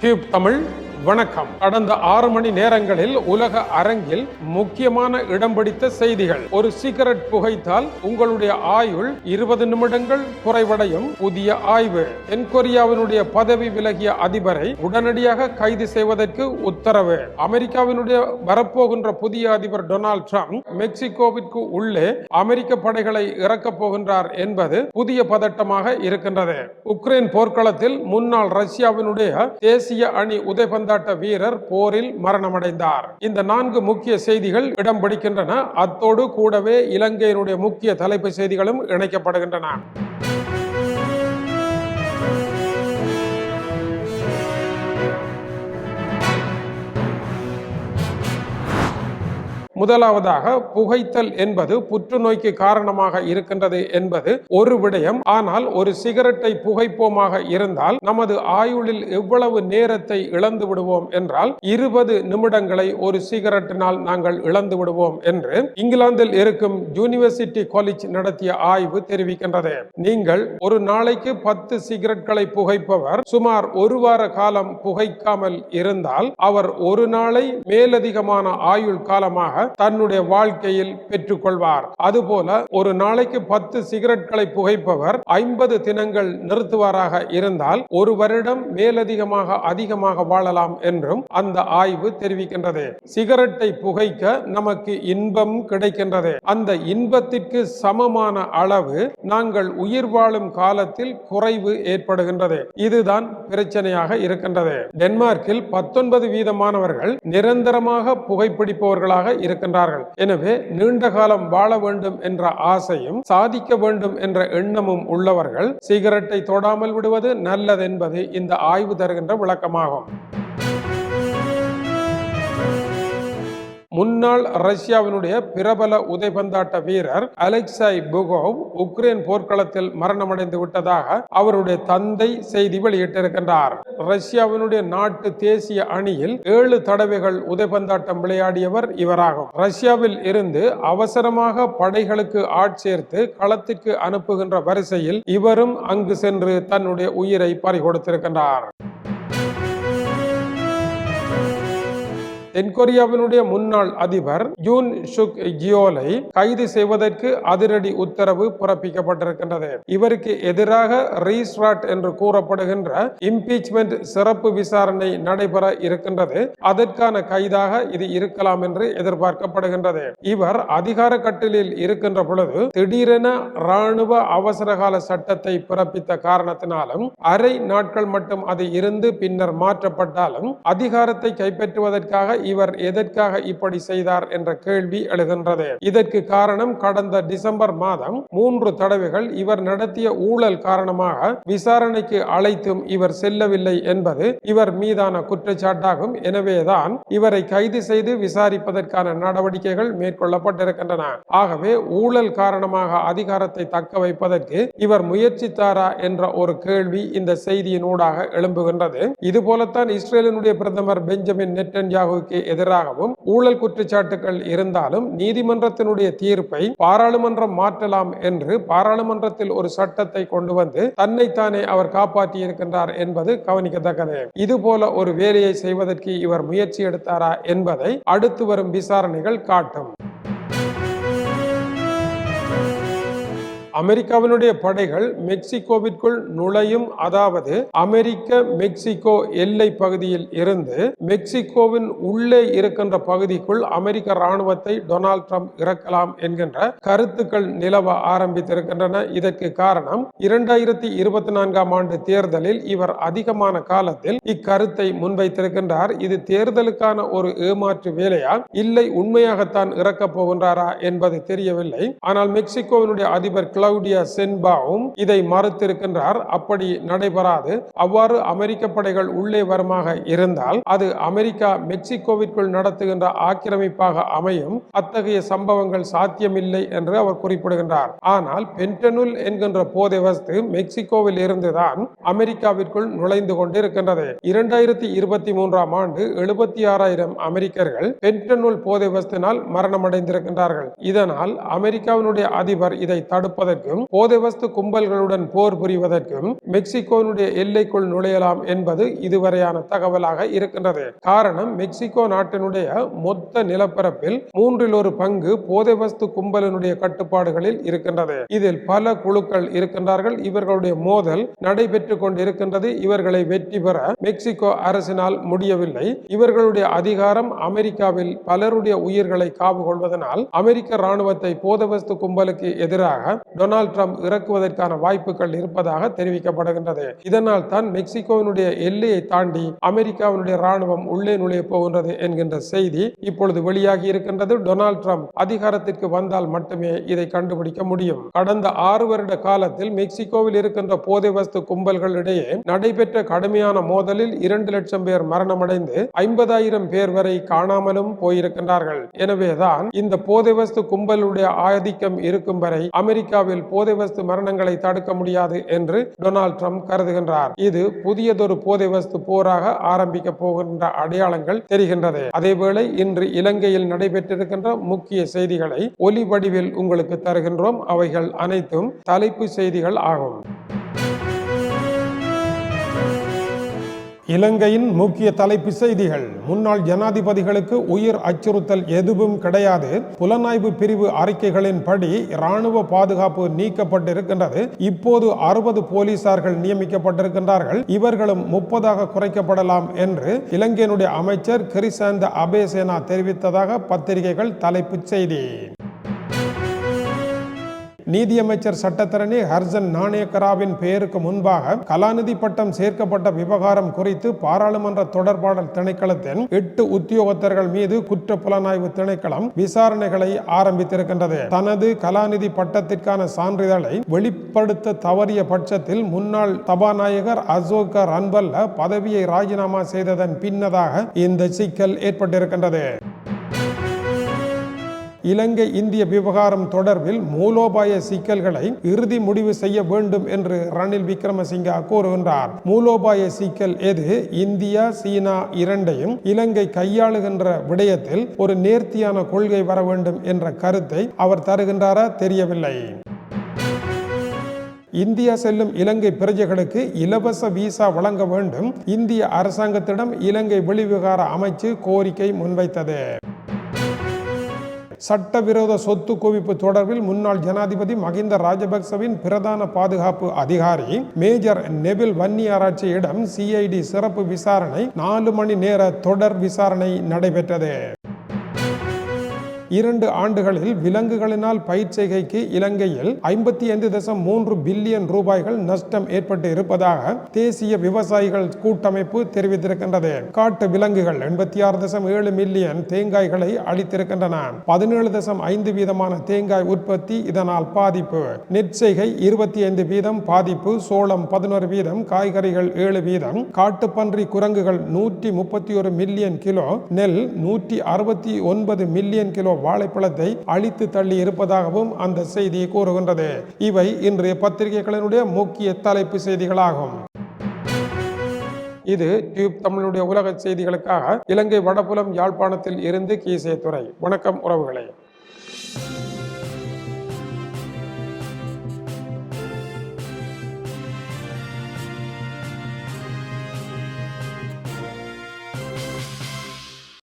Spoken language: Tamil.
கியூப் தமிழ் வணக்கம். கடந்த ஆறு மணி நேரங்களில் உலக அரங்கில் முக்கியமான இடம் பிடித்த செய்திகள். ஒரு சிகரெட் புகைத்தால் உங்களுடைய ஆயுள் இருபது நிமிடங்கள் குறைவடையும் புதிய ஆய்வு. தென்கொரியாவினுடைய பதவி விலகிய அதிபரை உடனடியாக கைது செய்வதற்கு உத்தரவு. அமெரிக்காவினுடைய வரப்போகின்ற புதிய அதிபர் டொனால்ட் ட்ரம்ப் மெக்சிகோவிற்கு உள்ளே அமெரிக்க படைகளை இறக்கப் போகின்றார் என்பது புதிய பதட்டமாக இருக்கின்றது. உக்ரைன் போர்க்களத்தில் முன்னாள் ரஷ்யாவினுடைய தேசிய அணி உதைபந்தாட்ட வீரர் போரில் மரணமடைந்தார். இந்த நான்கு முக்கிய செய்திகள் இடம் பிடிக்கின்றன. அத்தோடு கூடவே இலங்கையினுடைய முக்கிய தலைப்பு செய்திகளும் இணைக்கப்படுகின்றன. முதலாவதாக புகைத்தல் என்பது புற்றுநோய்க்கு காரணமாக இருக்கின்றது என்பது ஒரு விடயம். ஆனால் ஒரு சிகரெட்டை புகைப்போமாக இருந்தால் நமது ஆயுளில் எவ்வளவு நேரத்தை இழந்து விடுவோம் என்றால் இருபது நிமிடங்களை ஒரு சிகரெட்டினால் நாங்கள் இழந்து விடுவோம் என்று இங்கிலாந்தில் இருக்கும் யூனிவர்சிட்டி காலேஜ் நடத்திய ஆய்வு தெரிவிக்கின்றது. நீங்கள் ஒரு நாளைக்கு பத்து சிகரெட்களை புகைப்பவர் சுமார் ஒரு வார காலம் புகைக்காமல் இருந்தால் அவர் ஒரு நாளை மேலதிகமான ஆயுள் காலமாக தன்னுடைய வாழ்க்கையில் பெற்றுக்கொள்வார். அதுபோல ஒரு நாளைக்கு பத்து சிகரெட்களை புகைப்பவர் ஐம்பது தினங்கள் நிறுத்துவாராக இருந்தால் ஒரு வருடம் மேலதிகமாக அதிகமாக வாழலாம் என்றும் அந்த ஆய்வு தெரிவிக்கின்றது. சிகரெட்டை புகைக்க நமக்கு இன்பம் கிடைக்கின்றது. அந்த இன்பத்திற்கு சமமான அளவு நாங்கள் உயிர் வாழும் காலத்தில் குறைவு ஏற்படுகின்றது. இதுதான் பிரச்சனையாக இருக்கின்றது. டென்மார்க்கில் பத்தொன்பது வீதமானவர்கள் நிரந்தரமாக புகைப்பிடிப்பவர்களாக இருக்க இருக்கின்றார்கள். எனவே நீண்ட காலம் வாழ வேண்டும் என்ற ஆசையும் சாதிக்க வேண்டும் என்ற எண்ணமும் உள்ளவர்கள் சிகரெட்டை தொடாமல் விடுவது நல்லதென்பது இந்த ஆய்வு தருகின்ற விளக்கமாகும். முன்னாள் ரஷ்யாவினுடைய பிரபல உதைபந்தாட்ட வீரர் அலெக்சாய் புகோவ் உக்ரைன் போர்க்களத்தில் மரணமடைந்து விட்டதாக அவருடைய தந்தை செய்தி வெளியிட்டிருக்கின்றார். ரஷ்யாவினுடைய நாட்டு தேசிய அணியில் ஏழு தடவைகள் உதைபந்தாட்டம் விளையாடியவர் இவராகும். ரஷ்யாவில் இருந்து அவசரமாக படைகளுக்கு ஆட்சேர்த்து களத்திற்கு அனுப்புகின்ற வரிசையில் இவரும் அங்கு சென்று தன்னுடைய உயிரை பறிகொடுத்திருக்கின்றார். தென்கொரியாவினுடைய முன்னாள் அதிபர் யூன் சுக் ஜியோலை கைது செய்வதற்கு அதிரடி உத்தரவு பிறப்பிக்கப்பட்டிருக்கின்றது. இவருக்கு எதிராக ரீஸ்ராட் என்று கூறப்படுகின்ற இம்பீச்மெண்ட் சிறப்பு விசாரணை நடைபெற இருக்கின்றது. அதற்கான கைதாக இது இருக்கலாம் என்று எதிர்பார்க்கப்படுகின்றது. இவர் அதிகார கட்டிலில் இருக்கின்ற பொழுது திடீரென ராணுவ அவசரகால சட்டத்தை பிறப்பித்த காரணத்தினாலும் அரை நாட்கள் மட்டும் அது இருந்து பின்னர் மாற்றப்பட்டாலும் அதிகாரத்தை கைப்பற்றுவதற்காக இவர் எதற்காக இப்படி செய்தார் என்ற கேள்வி எழுகின்றது. இதற்கு காரணம் கடந்த டிசம்பர் மாதம் மூன்று தடவைகள் இவர் நடத்திய ஊழல் காரணமாக விசாரணைக்கு அழைத்தும் இவர் செல்லவில்லை என்பது இவர் மீதான குற்றச்சாட்டாகும். எனவேதான் இவரை கைது செய்து விசாரிப்பதற்கான நடவடிக்கைகள் மேற்கொள்ளப்பட்டிருக்கின்றன. ஆகவே ஊழல் காரணமாக அதிகாரத்தை தக்க வைப்பதற்கு இவர் முயற்சித்தாரா என்ற ஒரு கேள்வி இந்த செய்தியின் ஊடாக எழும்புகின்றது. இது போலத்தான் இஸ்ரேலினுடைய பிரதமர் பெஞ்சமின் நெட்டன்யாகுக்கு எதிராகவும் ஊழல் குற்றச்சாட்டுகள் இருந்தாலும் நீதிமன்றத்தினுடைய தீர்ப்பை பாராளுமன்றம் மாற்றலாம் என்று பாராளுமன்றத்தில் ஒரு சட்டத்தை கொண்டு வந்து தன்னைத்தானே அவர் காப்பாற்றி இருக்கின்றார் என்பது கவனிக்கத்தக்கது. இது போல ஒரு வேலையை செய்வதற்கு இவர் முயற்சி எடுத்தாரா என்பதை அடுத்து வரும் விசாரணைகள் காட்டும். அமெரிக்காவினுடைய படைகள் மெக்சிகோவிற்குள் நுழையும் அதாவது அமெரிக்க மெக்சிகோ எல்லை பகுதியில் இருந்து மெக்சிகோவின் உள்ளே இருக்கின்ற பகுதிக்குள் அமெரிக்க ராணுவத்தை டொனால்ட் ட்ரம்ப் இறக்கலாம் என்கின்ற கருத்துக்கள் நிலவ ஆரம்பித்திருக்கின்றன. இதற்கு காரணம் இரண்டாயிரத்தி இருபத்தி நான்காம் ஆண்டு தேர்தலில் இவர் அதிகமான காலத்தில் இக்கருத்தை முன்வைத்திருக்கின்றார். இது தேர்தலுக்கான ஒரு ஏமாற்று வேலையா? இல்லை உண்மையாகத்தான் இறக்கப் போகின்றாரா என்பது தெரியவில்லை. ஆனால் மெக்சிகோவினுடைய அதிபர் கிளவுடியா சென்பாவும் இதை மறுத்திருக்கின்றார். அப்படி நடைபெறாது. அவ்வாறு அமெரிக்க படைகள் உள்ளே வரமாக இருந்தால் அது அமெரிக்கா மெக்சிகோவிற்குள் நடத்துகின்ற ஆக்கிரமிப்பாக அமையும். அத்தகைய சம்பவங்கள் சாத்தியமில்லை என்று அவர் குறிப்பிடுகின்றார். ஆனால் பென்டனுல் என்கின்ற போதை வஸ்து மெக்சிகோவில் இருந்துதான் அமெரிக்காவிற்குள் நுழைந்து கொண்டிருக்கின்றது. இரண்டாயிரத்தி இருபத்தி மூன்றாம் ஆண்டு எழுபத்தி ஆறாயிரம் அமெரிக்கர்கள் பென்டனுல் போதை வஸ்தினால் மரணமடைந்திருக்கின்றார்கள். இதனால் அமெரிக்காவினுடைய அதிபர் இதை தடுப்பதற்கு கடத்துவதற்கும் போதைவஸ்து கும்பல்களுடன் போர் புரிவதற்கும் மெக்சிகோனுடைய எல்லைக்குள் நுழையலாம் என்பது இதுவரையான தகவலாக இருக்கின்றது. காரணம் மெக்சிகோ நாட்டினுடைய மொத்த நிலப்பரப்பில் மூன்றில் ஒரு பங்கு போதைவஸ்து கும்பலினுடைய கட்டுப்பாடுகளில் இருக்கின்றது. இதில் பல குழுக்கள் இருக்கின்றார்கள். இவர்களுடைய மோதல் நடைபெற்றுக் கொண்டிருக்கின்றது. இவர்களை வெற்றி பெற மெக்சிகோ அரசினால் முடியவில்லை. இவர்களுடைய அதிகாரம் அமெரிக்காவில் பலருடைய உயிர்களை காவு கொள்வதனால் அமெரிக்க ராணுவத்தை போதவஸ்து கும்பலுக்கு எதிராக டொனால்ட் ட்ரம்ப் இறக்குவதற்கான வாய்ப்புகள் இருப்பதாக தெரிவிக்கப்படுகின்றது. இதனால் தான் மெக்சிகோவினுடைய எல்லையை தாண்டி அமெரிக்காவினுடைய ராணுவம் உள்ளே நுழைய போகின்றது என்கின்ற செய்தி இப்பொழுது வெளியாகி இருக்கின்றது. டொனால்ட் ட்ரம்ப் அதிகாரத்திற்கு வந்தால் மட்டுமே இதை கண்டுபிடிக்க முடியும். கடந்த ஆறு வருட காலத்தில் மெக்சிகோவில் இருக்கின்ற போதை வஸ்து கும்பல்களிடையே நடைபெற்ற கடுமையான மோதலில் இரண்டு லட்சம் பேர் மரணமடைந்து ஐம்பதாயிரம் பேர் வரை காணாமலும் போயிருக்கின்றார்கள். எனவேதான் இந்த போதை வஸ்து கும்பலுடைய ஆதிக்கம் இருக்கும் வரை அமெரிக்காவில் போதை வஸ்து மரணங்களை தடுக்க முடியாது என்று டொனால்ட் ட்ரம்ப் கருதுகின்றார். இது புதியதொரு போதை வஸ்து போராக ஆரம்பிக்க போகின்ற அடையாளங்கள் தெரிகின்றது. அதேவேளை இன்று இலங்கையில் நடைபெற்றிருக்கின்ற முக்கிய செய்திகளை ஒலி வடிவில் உங்களுக்கு தருகின்றோம். அவைகள் அனைத்தும் தலைப்பு செய்திகள் ஆகும். இலங்கையின் முக்கிய தலைப்பு செய்திகள் முன்னாள் ஜனாதிபதிகளுக்கு உயிர் அச்சுறுத்தல் எதுவும் கிடையாது. புலனாய்வு பிரிவு அறிக்கைகளின்படி இராணுவ பாதுகாப்பு நீக்கப்பட்டிருக்கின்றது. இப்போது அறுபது போலீசார்கள் நியமிக்கப்பட்டிருக்கின்றார்கள். இவர்களும் முப்பதாக குறைக்கப்படலாம் என்று இலங்கையினுடைய அமைச்சர் கிரிசாந்த அபேசேனா தெரிவித்ததாக பத்திரிகைகள் தலைப்புச் செய்தி. நீதியமைச்சர் சட்டத்தரணி ஹர்ஜன் நாணயக்கராவின் பெயருக்கு முன்பாக கலாநிதி பட்டம் சேர்க்கப்பட்ட விவகாரம் குறித்து பாராளுமன்ற தொடர்பாடல் திணைக்களத்தின் எட்டு உத்தியோகத்தர்கள் மீது குற்ற புலனாய்வு திணைக்களம் விசாரணைகளை ஆரம்பித்திருக்கின்றது. தனது கலாநிதி பட்டத்திற்கான சான்றிதழை வெளிப்படுத்த தவறிய பட்சத்தில் முன்னாள் சபாநாயகர் அசோக ரன்பல்ல பதவியை ராஜினாமா செய்ததன் பின்னதாக இந்த சிக்கல் ஏற்பட்டிருக்கின்றது. இலங்கை இந்திய விவகாரம் தொடர்பில் மூலோபாய சிக்கல்களை இறுதி முடிவு செய்ய வேண்டும் என்று ரணில் விக்ரமசிங்கா கூறுகின்றார். மூலோபாய சிக்கல் எது? இந்தியா சீனா இரண்டையும் இலங்கை கையாளுகின்ற விடயத்தில் ஒரு நேர்த்தியான கொள்கை வர வேண்டும் என்ற கருத்தை அவர் தருகின்றாரா தெரியவில்லை. இந்தியா செல்லும் இலங்கை பிரஜைகளுக்கு இலவச விசா வழங்க வேண்டும். இந்திய அரசாங்கத்திடம் இலங்கை வெளிவிவகார அமைச்சு கோரிக்கை முன்வைத்தது. சட்டவிரோத சொத்து குவிப்பு தொடர்பில் முன்னாள் ஜனாதிபதி மகிந்த ராஜபக்சவின் பிரதான பாதுகாப்பு அதிகாரி மேஜர் நெபில் வன்னியாராட்சியிடம் சிஐடி சிறப்பு விசாரணை நாலு மணி நேர தொடர் விசாரணை நடைபெற்றது. இரண்டு ஆண்டுகளில் விலங்குகளினால் பயிர் செய்கைக்கு இலங்கையில் ஐம்பத்தி ஐந்து தசம் மூன்று பில்லியன் ரூபாய்கள் நஷ்டம் ஏற்பட்டு இருப்பதாக தேசிய விவசாயிகள் கூட்டமைப்பு தெரிவித்திருக்கின்றது. காட்டு விலங்குகள் எண்பத்தி ஆறு தசம் ஏழு மில்லியன் தேங்காய்களை அளித்திருக்கின்றன பதினேழு தசம் ஐந்து வீதமான தேங்காய் உற்பத்தி இதனால் பாதிப்பு. நெற்செய்கை இருபத்தி ஐந்து வீதம் பாதிப்பு. சோளம் பதினோரு வீதம். காய்கறிகள் ஏழு வீதம். காட்டுப்பன்றி குரங்குகள் நூற்றி முப்பத்தி ஒரு மில்லியன் கிலோ. நெல் நூற்றி அறுபத்தி ஒன்பது மில்லியன் கிலோ. வாழைப்பழத்தை அழித்து தள்ளி இருப்பதாகவும் அந்த செய்தி கூறுகின்றது. இவை இன்றைய பத்திரிகைகளினுடைய முக்கிய தலைப்பு செய்திகளாகும். இது டியூப் தமிழுடைய உலக செய்திகளுக்காக இலங்கை வடபுலம் யாழ்ப்பாணத்தில் இருந்து கீசே துறை வணக்கம் உறவுகளே.